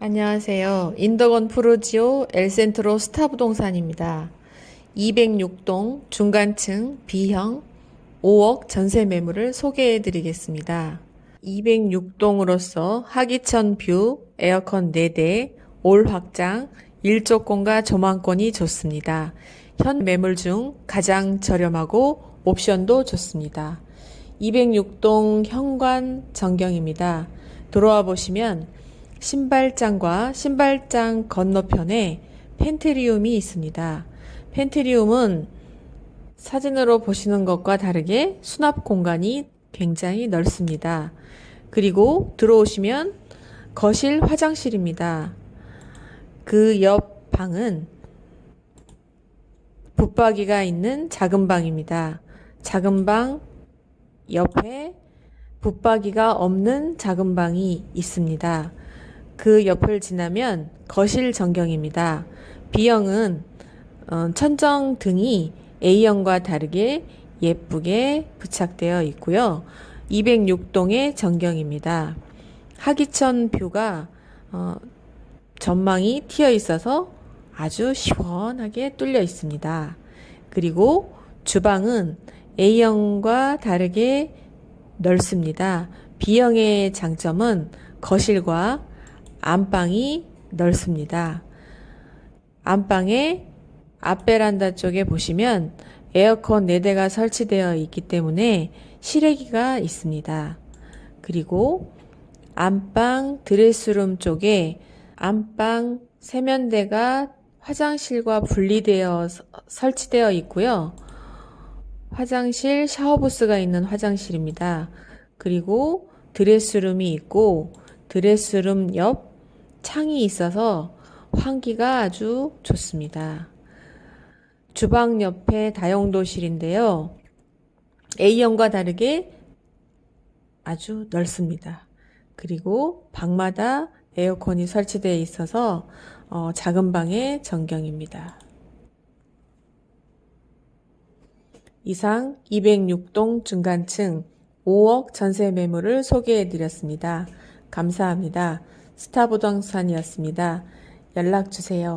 안녕하세요. 인덕원 프로지오 엘센트로 스타 부동산입니다. 206동 중간층 B형 5억 전세 매물을 소개해 드리겠습니다. 206동으로서 하기천 뷰, 에어컨 4대, 올 확장, 일조권과 조망권이 좋습니다. 현 매물 중 가장 저렴하고 옵션도 좋습니다. 206동 현관 전경입니다. 들어와 보시면 신발장과 신발장 건너편에 팬트리움이 있습니다. 팬트리움은 사진으로 보시는 것과 다르게 수납 공간이 굉장히 넓습니다. 그리고 들어오시면 거실 화장실입니다. 그 옆 방은 붙박이가 있는 작은 방입니다. 작은 방 옆에 붙박이가 없는 작은 방이 있습니다. 그 옆을 지나면 거실 전경입니다. B형은 어, 천정 등이 A형과 다르게 예쁘게 부착되어 있고요. 206동의 전경입니다. 하기천 뷰가 어, 전망이 튀어 있어서 아주 시원하게 뚫려 있습니다. 그리고 주방은 A형과 다르게 넓습니다. B형의 장점은 거실과 안방이 넓습니다. 안방에 앞베란다 쪽에 보시면 에어컨 4대가 설치되어 있기 때문에 실외기가 있습니다. 그리고 안방 드레스룸 쪽에 안방 세면대가 화장실과 분리되어 서- 설치되어 있고요. 화장실 샤워부스가 있는 화장실입니다. 그리고 드레스룸이 있고 드레스룸 옆 창이 있어서 환기가 아주 좋습니다. 주방 옆에 다용도실인데요. A형과 다르게 아주 넓습니다. 그리고 방마다 에어컨이 설치되어 있어서 어, 작은 방의 전경입니다. 이상 206동 중간층 5억 전세 매물을 소개해 드렸습니다. 감사합니다. 스타부동산이었습니다. 연락 주세요.